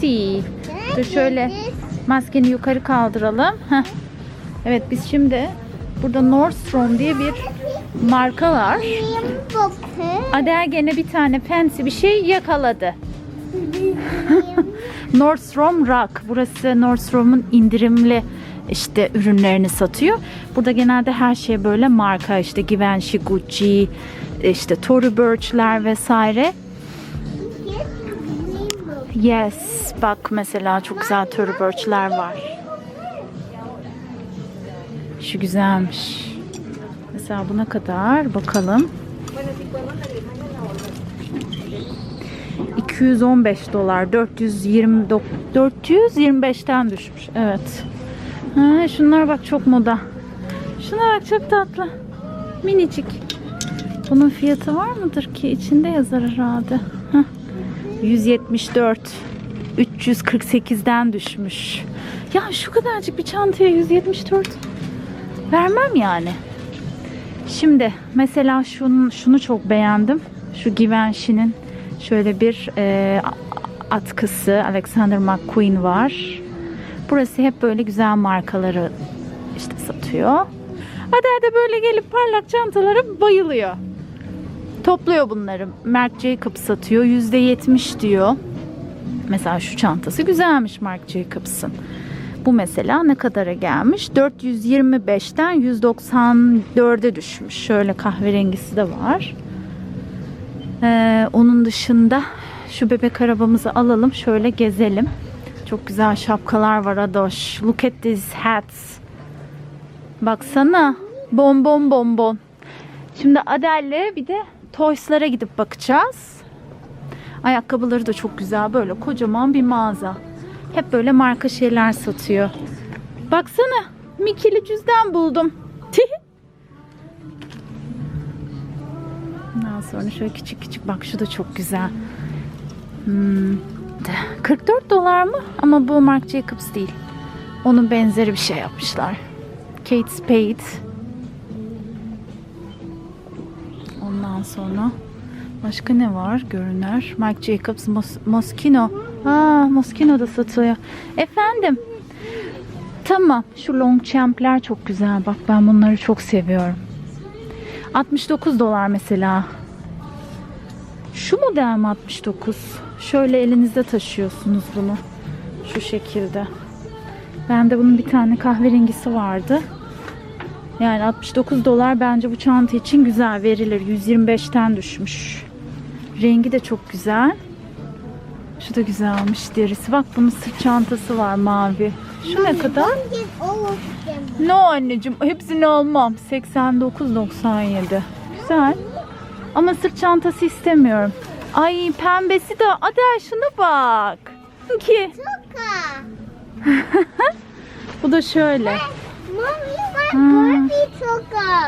fancy. Dur şöyle maskeni yukarı kaldıralım. Heh. Evet biz şimdi burada Nordstrom diye bir marka var. Adel gene bir tane fancy bir şey yakaladı. Nordstrom Rack. Burası Nordstrom'un indirimli işte ürünlerini satıyor. Burada genelde her şey böyle marka işte Givenchy, Gucci, işte Tory Burch'ler vesaire. Yes, bak mesela çok güzel Tory Burch'ler var. Şu güzelmiş. Mesela buna kadar bakalım. 215 dolar 420 425'ten düşmüş. Evet. Ha, şunlar bak çok moda. Şuna bak çok tatlı. Minicik. Bunun fiyatı var mıdır ki? İçinde yazar herhalde. Hah. 174 348'den düşmüş. Ya şu kadarcık bir çantaya 174 vermem yani. Şimdi mesela şunu, şunu çok beğendim. Şu Givenchy'nin şöyle bir e, atkısı Alexander McQueen var. Burası hep böyle güzel markaları işte satıyor. Adel de böyle gelip parlak çantalara bayılıyor. Topluyor bunları. Marc Jacobs satıyor. %70 diyor. Mesela şu çantası güzelmiş Marc Jacobs'ın. Bu mesela ne kadara gelmiş? 425'ten 194'e düşmüş. Şöyle kahverengisi de var. Ee, onun dışında şu bebek arabamızı alalım. Şöyle gezelim. Çok güzel şapkalar var Adoş. Look at these hats. Baksana. Bonbon bonbon. Şimdi Adele bir de Toys'lara gidip bakacağız. Ayakkabıları da çok güzel. Böyle kocaman bir mağaza. Hep böyle marka şeyler satıyor. Baksana. Mikili cüzdan buldum. Ondan sonra şöyle küçük küçük bak şu da çok güzel. Hmm, de- 44 dolar mı? Ama bu Marc Jacobs değil. Onun benzeri bir şey yapmışlar. Kate Spade. Ondan sonra başka ne var? Görünür. Marc Jacobs Mos- Moschino. Aa, Moschino da satıyor. Efendim. Tamam. Şu Longchamp'ler çok güzel. Bak ben bunları çok seviyorum. 69 dolar mesela. Şu model mi 69? Şöyle elinizde taşıyorsunuz bunu. Şu şekilde. Bende bunun bir tane kahverengisi vardı. Yani 69 dolar bence bu çanta için güzel verilir. 125'ten düşmüş. Rengi de çok güzel. Şu da güzelmiş derisi. Bak bunun sırt çantası var mavi. Şu ne kadar? No anneciğim hepsini almam. 89.97. Güzel. Ama sırt çantası istemiyorum. Ay pembesi de. Adel şuna bak. Ki. Bu da şöyle.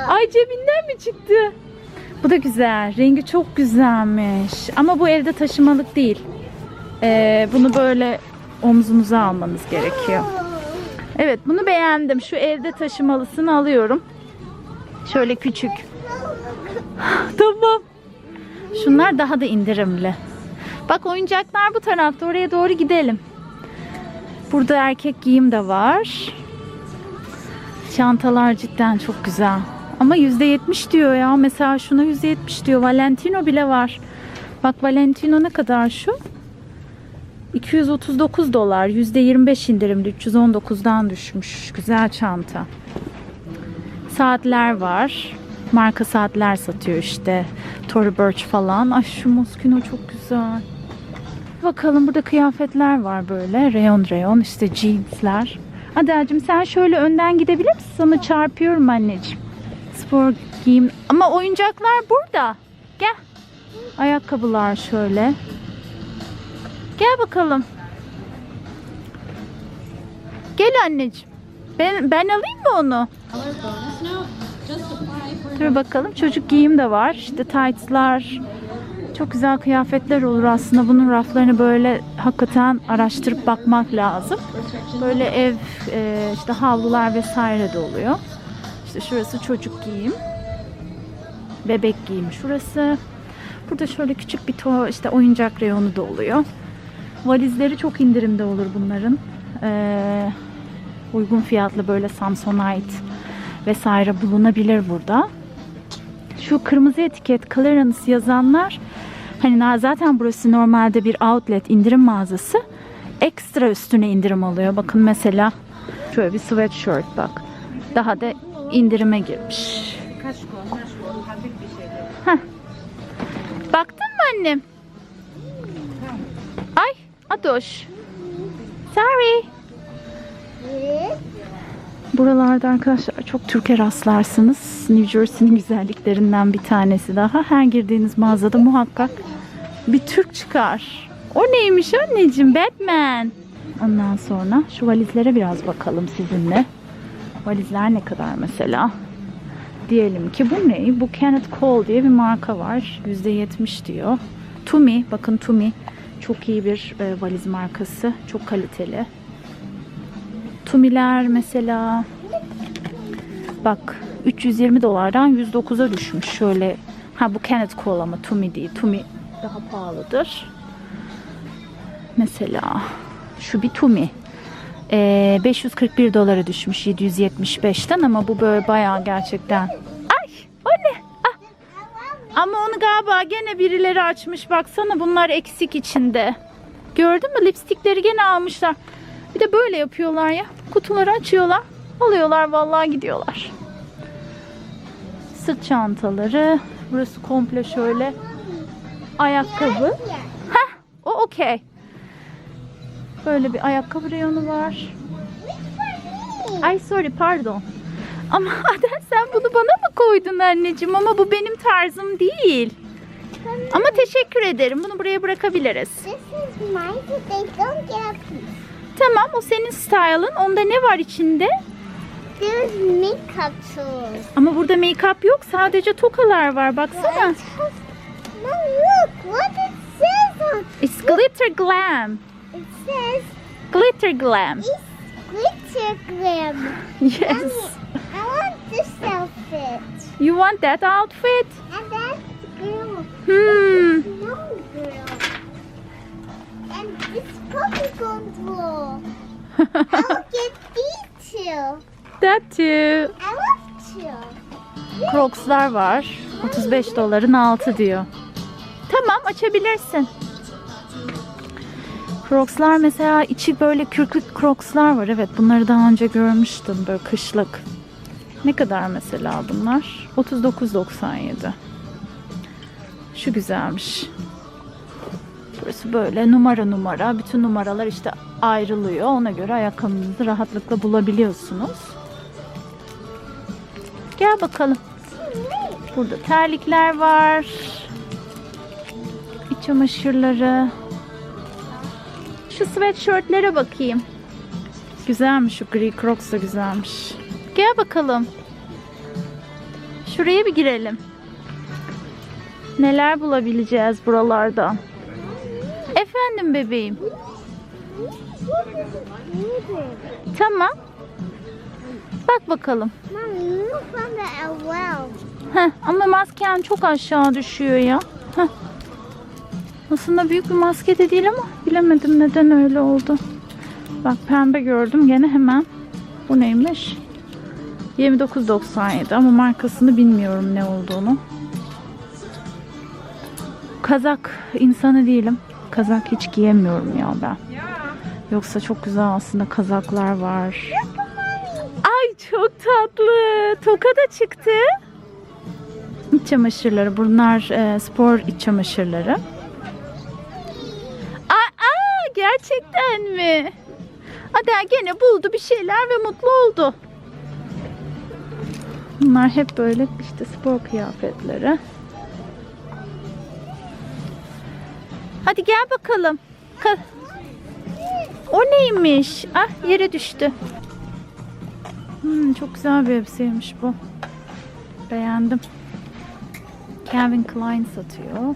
Ay cebinden mi çıktı? Bu da güzel. Rengi çok güzelmiş. Ama bu evde taşımalık değil. Ee, bunu böyle omzunuza almanız gerekiyor. Evet bunu beğendim. Şu evde taşımalısını alıyorum. Şöyle küçük. tamam. Şunlar daha da indirimli. Bak oyuncaklar bu tarafta. Oraya doğru gidelim. Burada erkek giyim de var. Çantalar cidden çok güzel. Ama %70 diyor ya. Mesela şuna %70 diyor. Valentino bile var. Bak Valentino ne kadar şu? 239 dolar. %25 indirimli. 319'dan düşmüş. Güzel çanta. Saatler var. Marka saatler satıyor işte. Tory Burch falan. Ay şu Moschino çok güzel. Bakalım burada kıyafetler var böyle. Reyon reyon işte jeansler. Adelcim sen şöyle önden gidebilir misin? Sana çarpıyorum anneciğim. Spor giyim. Ama oyuncaklar burada. Gel. Ayakkabılar şöyle. Gel bakalım. Gel anneciğim. Ben, ben alayım mı onu? Dur bakalım. Çocuk giyim de var. İşte tight'lar. Çok güzel kıyafetler olur aslında. Bunun raflarını böyle hakikaten araştırıp bakmak lazım. Böyle ev, e, işte havlular vesaire de oluyor. İşte şurası çocuk giyim. Bebek giyim şurası. Burada şöyle küçük bir to işte oyuncak reyonu da oluyor. Valizleri çok indirimde olur bunların. Ee, uygun fiyatlı böyle Samsonite vesaire bulunabilir burada. Şu kırmızı etiket clearance yazanlar hani zaten burası normalde bir outlet indirim mağazası. Ekstra üstüne indirim alıyor. Bakın mesela şöyle bir sweatshirt bak. Daha da indirime girmiş. Heh. Baktın mı annem? Ay Adoş. Sorry. Buralarda arkadaşlar çok Türk'e rastlarsınız. New Jersey'nin güzelliklerinden bir tanesi daha. Her girdiğiniz mağazada muhakkak bir Türk çıkar. O neymiş anneciğim? Batman. Ondan sonra şu valizlere biraz bakalım sizinle. Valizler ne kadar mesela? Diyelim ki bu ne? Bu Kenneth Cole diye bir marka var. %70 diyor. Tumi, bakın Tumi çok iyi bir e, valiz markası. Çok kaliteli. Tumiler mesela bak 320 dolardan 109'a düşmüş. Şöyle ha bu Kenneth Cole ama Tumi değil. Tumi daha pahalıdır. Mesela şu bir Tumi. Ee, 541 dolara düşmüş 775'ten ama bu böyle bayağı gerçekten. Ay o ne? Ah. Ama onu galiba gene birileri açmış. Baksana bunlar eksik içinde. Gördün mü? Lipstikleri gene almışlar. Bir de böyle yapıyorlar ya. Kutuları açıyorlar. Alıyorlar vallahi gidiyorlar. Sırt çantaları. Burası komple şöyle. Ayakkabı. Heh, o okey. Böyle bir ayakkabı reyonu var. Ay sorry pardon. Ama Adel sen bunu bana mı koydun anneciğim? Ama bu benim tarzım değil. Ama teşekkür ederim. Bunu buraya bırakabiliriz. Tamam o senin style'ın. Onda ne var içinde? There's makeup tools. Ama burada make-up yok. Sadece tokalar var. Baksana. Mom, look what it says on It's glitter glam. İt says Glitter glam. it's glitter glam. Yes. I want this outfit. You want that outfit? And that's girl. Hmm. No girl. And this popcorn roll. I will get these two. That too. I love two. Crocs'lar var. 35 doların altı diyor. Tamam açabilirsin. Crocs'lar mesela içi böyle kürklük Crocs'lar var. Evet bunları daha önce görmüştüm böyle kışlık. Ne kadar mesela bunlar? 39.97. Şu güzelmiş. Burası böyle numara numara. Bütün numaralar işte ayrılıyor. Ona göre ayakkabınızı rahatlıkla bulabiliyorsunuz. Gel bakalım. Burada terlikler var. İç çamaşırları. Şu sweatshirtlere bakayım. Güzelmiş şu gri crocs da güzelmiş. Gel bakalım. Şuraya bir girelim. Neler bulabileceğiz buralardan? Efendim bebeğim. Tamam. Bak bakalım. Heh, ama masken çok aşağı düşüyor ya. Heh. Aslında büyük bir maske de değil ama bilemedim neden öyle oldu. Bak pembe gördüm gene hemen. Bu neymiş? 29.97 ama markasını bilmiyorum ne olduğunu. Kazak insanı değilim. Kazak hiç giyemiyorum ya ben. Yoksa çok güzel aslında kazaklar var. Ay çok tatlı. Toka da çıktı. İç çamaşırları. Bunlar e, spor iç çamaşırları. Gerçekten mi? Adel gene buldu bir şeyler ve mutlu oldu. Bunlar hep böyle işte spor kıyafetleri. Hadi gel bakalım. Ka- o neymiş? Ah yere düştü. Hmm, çok güzel bir elbiseymiş bu. Beğendim. Calvin Klein satıyor.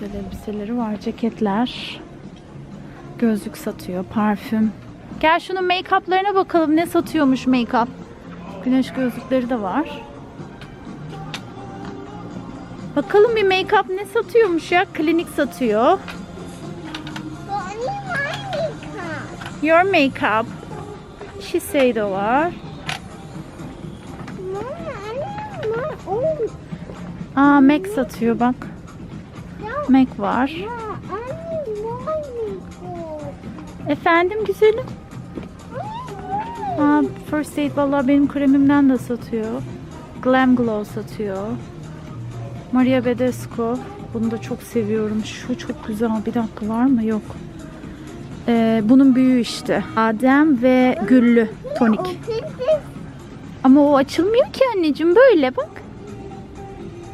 Güzel elbiseleri var. Ceketler. Gözlük satıyor. Parfüm. Gel şunun make-up'larına bakalım. Ne satıyormuş make-up. Güneş gözlükleri de var. Bakalım bir make-up ne satıyormuş ya. Klinik satıyor. Your makeup. Shiseido var. Aa MAC satıyor bak. MAC var. Efendim güzelim. Aa, First Aid vallahi benim kremimden de satıyor. Glam Glow satıyor. Maria Badescu. Bunu da çok seviyorum. Şu çok güzel. Bir dakika var mı? Yok. Ee, bunun büyüğü işte. Adem ve güllü tonik. Ama o açılmıyor ki anneciğim. Böyle bak.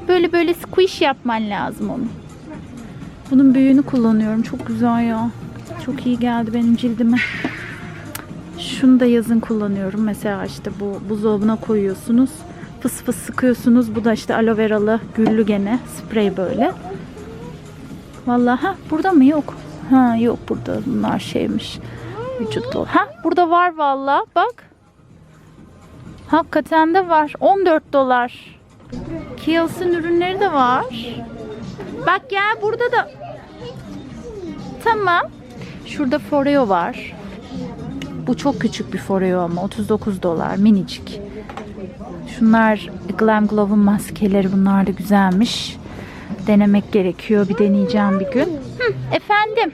Böyle böyle squish yapman lazım onu. Bunun büyüğünü kullanıyorum. Çok güzel ya. Çok iyi geldi benim cildime. Şunu da yazın kullanıyorum. Mesela işte bu buzdolabına koyuyorsunuz. Fıs fıs sıkıyorsunuz. Bu da işte aloe veralı güllü gene. Sprey böyle. Vallahi ha burada mı yok? Ha yok burada bunlar şeymiş. Vücut dolu. Ha burada var vallahi bak. Hakikaten de var. 14 dolar. Kiehl's'ın ürünleri de var. Bak gel burada da. Tamam. Şurada Foreo var. Bu çok küçük bir Foreo ama 39 dolar minicik. Şunlar Glam Glow'un maskeleri bunlar da güzelmiş. Denemek gerekiyor. Bir deneyeceğim bir gün. Efendim.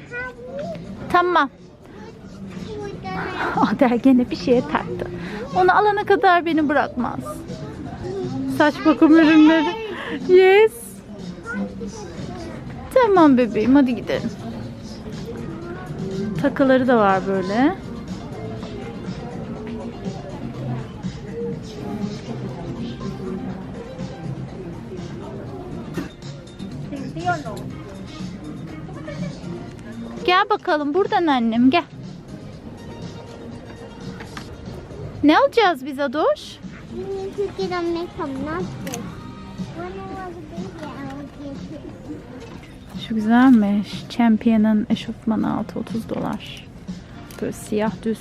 Tamam. Ader gene bir şeye taktı. Onu alana kadar beni bırakmaz. Saç bakım ürünleri. Yes. Tamam bebeğim hadi gidelim. Takıları da var böyle. Gel bakalım buradan annem gel. Ne alacağız biz Adoş? You could get a makeup, not this. When I was a baby, I would get it. Şu güzelmiş. Champion'ın eşofmanı altı 30 dolar. Böyle siyah düz.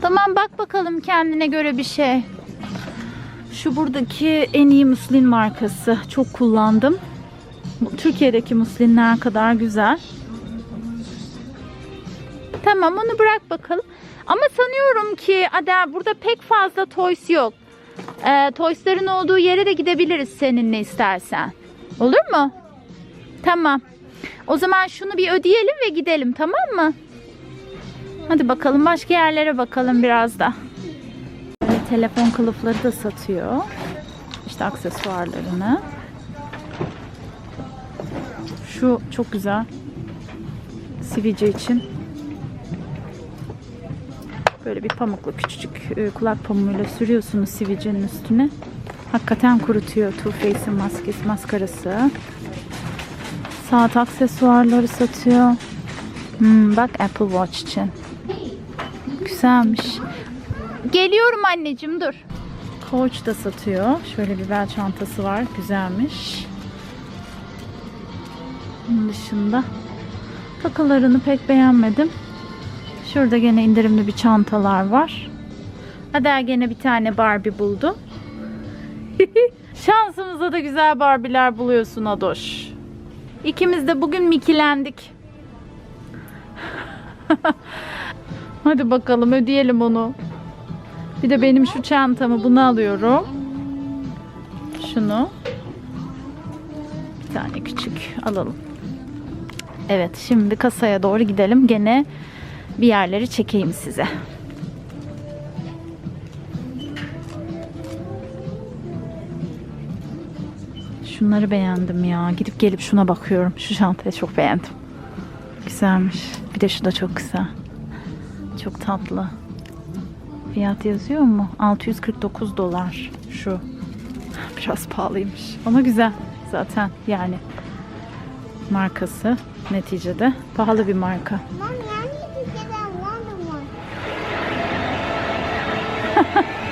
Tamam bak bakalım kendine göre bir şey. Şu buradaki en iyi muslin markası. Çok kullandım. Türkiye'deki muslinler kadar güzel. Tamam onu bırak bakalım. Ama sanıyorum ki Adel burada pek fazla toys yok. Ee, Toys'ların olduğu yere de gidebiliriz seninle istersen. Olur mu? Tamam. O zaman şunu bir ödeyelim ve gidelim tamam mı? Hadi bakalım başka yerlere bakalım biraz da. Böyle telefon kılıfları da satıyor. İşte aksesuarlarını. Şu çok güzel. Sivilce için. Böyle bir pamuklu küçücük e, kulak pamuğuyla sürüyorsunuz sivilcenin üstüne. Hakikaten kurutuyor. Too Faced'in maskesi, maskarası. Saat aksesuarları satıyor. Hmm, bak Apple Watch için. Güzelmiş. Geliyorum anneciğim dur. Coach da satıyor. Şöyle bir bel çantası var. Güzelmiş. Bunun dışında takılarını pek beğenmedim. Şurada gene indirimli bir çantalar var. Adel gene bir tane Barbie buldu. Şansımıza da güzel Barbie'ler buluyorsun Adoş. İkimiz de bugün mikilendik. Hadi bakalım ödeyelim onu. Bir de benim şu çantamı bunu alıyorum. Şunu. Bir tane küçük alalım. Evet şimdi kasaya doğru gidelim. Gene bir yerleri çekeyim size. Şunları beğendim ya. Gidip gelip şuna bakıyorum. Şu çantayı çok beğendim. Güzelmiş. Bir de şu da çok güzel. Çok tatlı. Fiyat yazıyor mu? 649 dolar şu. Biraz pahalıymış. Ama güzel zaten yani. Markası neticede. Pahalı bir marka. Mommy,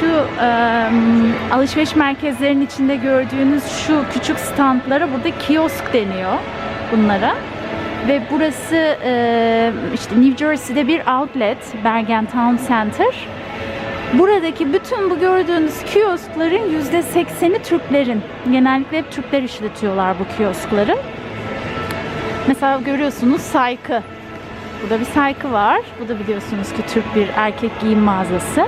Şu em, alışveriş merkezlerinin içinde gördüğünüz şu küçük standlara burada kiosk deniyor bunlara. Ve burası e, işte New Jersey'de bir outlet, Bergen Town Center. Buradaki bütün bu gördüğünüz kioskların yüzde sekseni Türklerin. Genellikle hep Türkler işletiyorlar bu kioskları. Mesela görüyorsunuz saykı. Burada bir saykı var. Bu da biliyorsunuz ki Türk bir erkek giyim mağazası.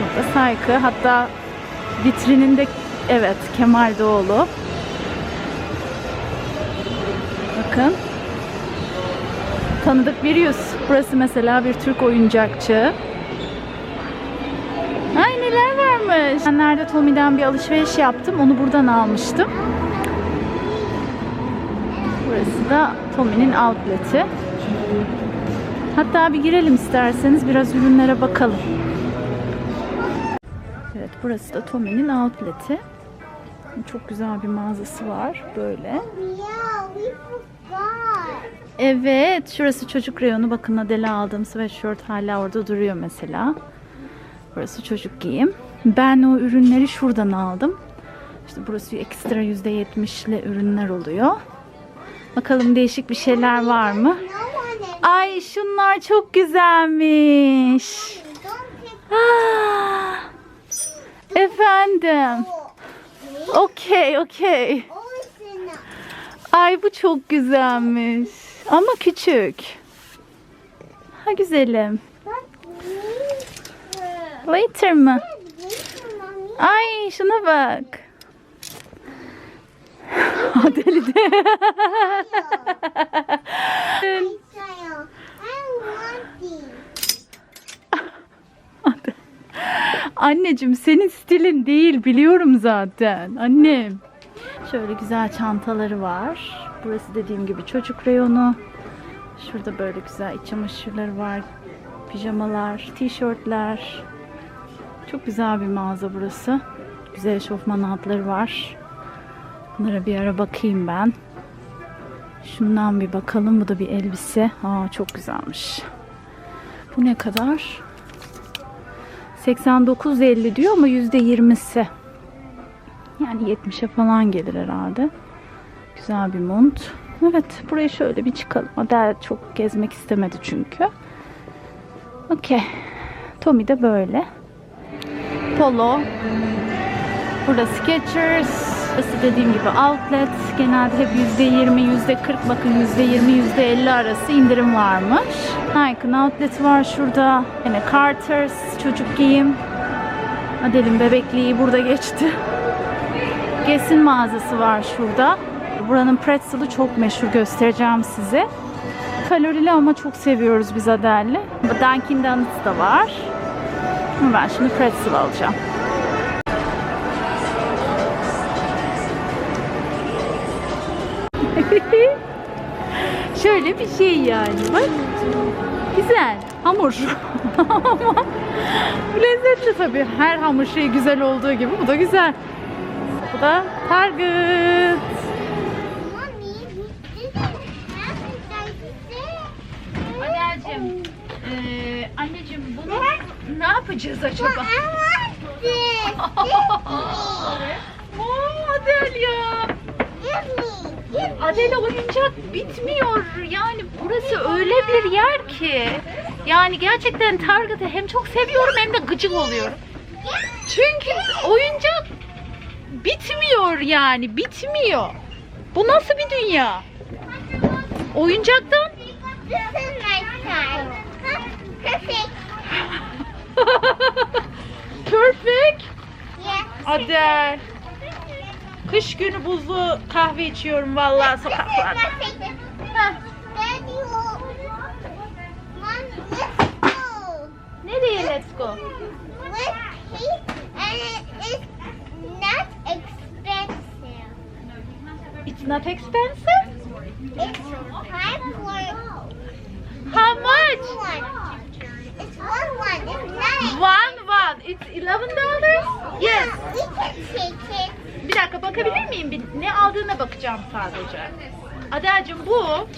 Burada saykı. Hatta vitrininde evet Kemal Doğulu. Bakın. Tanıdık bir yüz. Burası mesela bir Türk oyuncakçı. Ay neler varmış. Ben nerede Tommy'den bir alışveriş yaptım. Onu buradan almıştım. Burası da Tommy'nin outlet'i. Hatta bir girelim isterseniz biraz ürünlere bakalım. Evet burası da Tommy'nin outlet'i. Çok güzel bir mağazası var böyle. Evet, şurası çocuk reyonu. Bakın Adele aldığım sweatshirt hala orada duruyor mesela. Burası çocuk giyim. Ben o ürünleri şuradan aldım. İşte burası ekstra %70'li ürünler oluyor. Bakalım değişik bir şeyler var mı? Ay şunlar çok güzelmiş. Ah, efendim. Okey, okey. Ay bu çok güzelmiş. Ama küçük. Ha güzelim. Later mı? Ay şuna bak. Adeli de. Anneciğim senin stilin değil biliyorum zaten. Annem. Şöyle güzel çantaları var. Burası dediğim gibi çocuk reyonu. Şurada böyle güzel iç çamaşırları var. Pijamalar, tişörtler. Çok güzel bir mağaza burası. Güzel eşofman altları var. Bunlara bir ara bakayım ben. Şundan bir bakalım. Bu da bir elbise. Aa çok güzelmiş. Bu ne kadar? 89.50 diyor ama %20'si. Yani 70'e falan gelir herhalde. Güzel bir mont. Evet buraya şöyle bir çıkalım. Adel çok gezmek istemedi çünkü. Okey. Tommy de böyle. Polo. Burada Skechers. Burası dediğim gibi outlet. Genelde hep %20, %40 bakın %20, %50 arası indirim varmış. Nike'ın outlet'i var şurada. Yine Carter's çocuk giyim. Adel'in bebekliği burada geçti. Gesin mağazası var şurada. Buranın pretzel'ı çok meşhur göstereceğim size. Kalorili ama çok seviyoruz biz Adel'le. Dunkin Donuts da var. Ben şimdi pretzel alacağım. Şöyle bir şey yani bak. Güzel. Hamur. Ama lezzetli tabii. Her hamur şeyi güzel olduğu gibi bu da güzel. Bu da Target. Anneciğim, eee, anneciğim bunu ne yapacağız acaba? Aa, Adel ya. Give me. Give me. Adel oyuncak bitmiyor. Yani burası öyle bir yer ki. Yani gerçekten Target'ı hem çok seviyorum hem de gıcık oluyorum. Çünkü oyuncak bitmiyor yani bitmiyor. Bu nasıl bir dünya? Oyuncaktan? Perfect. perfect. Kış günü buzlu kahve içiyorum vallahi sokaklarda. Nereye let's go? It's not expensive. It's time for How much? one. It's one one. It's nine. One one. It's eleven dollars. Yes. We can take it. Bir dakika bakabilir miyim? Bir, ne aldığına bakacağım sadece. Adelcim bu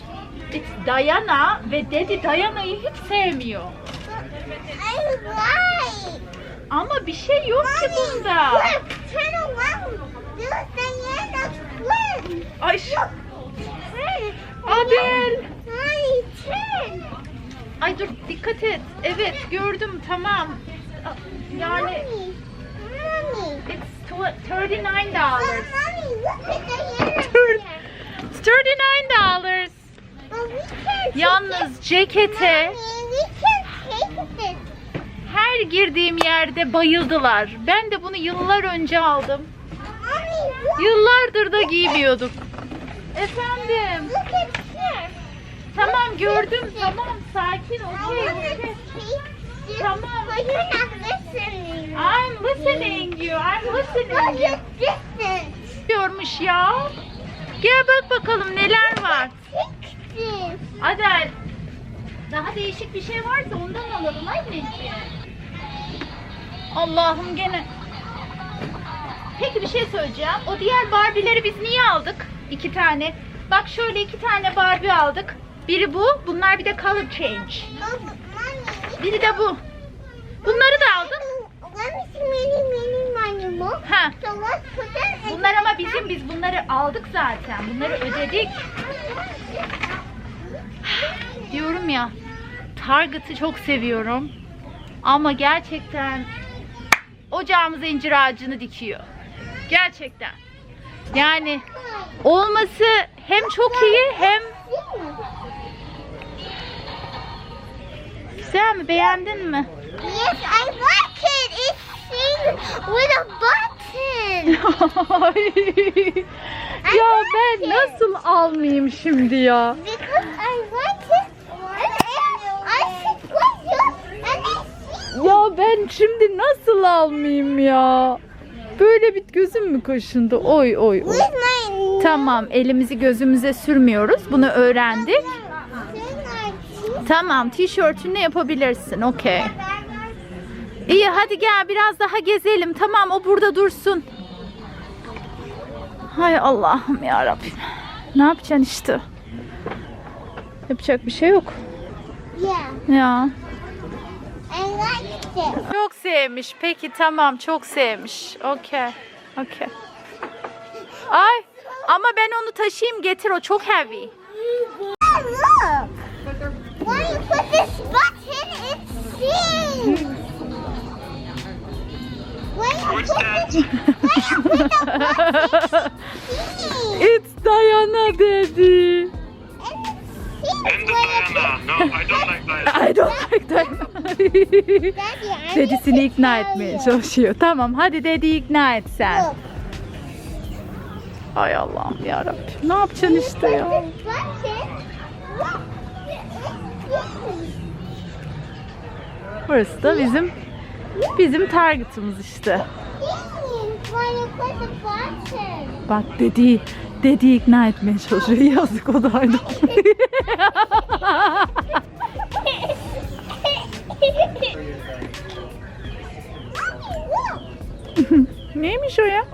Diana ve dedi Diana'yı hiç sevmiyor. Ama bir şey yok ki bunda. Ay. Adel. Ay dur dikkat et. Evet gördüm tamam. Yani. It's $39. Oh, mommy, look at the hair. It's $39. But we can't Yalnız cekete Mommy, we can't take this. her girdiğim yerde bayıldılar. Ben de bunu yıllar önce aldım. Mommy, look. Yıllardır da giymiyorduk. Efendim. Look at here. Tamam gördüm. Tamam sakin. I want okey. to take this, Tamam. not listening. I'm listening you. I'm listening distance. Diyormuş ya. Gel bak bakalım neler var. Adel. Daha değişik bir şey varsa ondan alalım anneciğim. Allah'ım gene. Peki bir şey söyleyeceğim. O diğer Barbie'leri biz niye aldık? İki tane. Bak şöyle iki tane Barbie aldık. Biri bu. Bunlar bir de color change. Biri de bu. Bunları da aldık. Ha. Bunlar ama bizim. Biz bunları aldık zaten. Bunları ödedik. Diyorum ya. Target'ı çok seviyorum. Ama gerçekten ocağımıza incir ağacını dikiyor. Gerçekten. Yani olması hem çok iyi hem güzel mi? Beğendin mi? Yes, I like it. It's sing with a button. ya ben nasıl almayayım şimdi ya? Because I like it. Ya ben şimdi nasıl almayayım ya? Böyle bir gözüm mü kaşındı? Oy oy oy. Tamam elimizi gözümüze sürmüyoruz. Bunu öğrendik. Tamam tişörtünü yapabilirsin. Okey. İyi hadi gel biraz daha gezelim. Tamam o burada dursun. Hay Allah'ım ya Rabbim. Ne yapacaksın işte? Yapacak bir şey yok. Yeah, Ya. Çok sevmiş. Peki tamam çok sevmiş. Okey. Okey. Ay ama ben onu taşıyayım getir o çok heavy. When you put this button, it sings. When you What's put that? this, when you put the button, it. It's Diana dedi. And Diana. No, I don't like Diana. I don't like Diana. Daddy, I Dedisini need to ikna tell etmeye you. çalışıyor. Tamam hadi dediği ikna et sen. Look. Ay Allah'ım yarabbim. Ne yapacaksın işte ya? This button, look, Burası da bizim bizim target'ımız işte. Bak dediği dediği ikna etmeye çalışıyor. Yazık o da aynı. Neymiş o ya?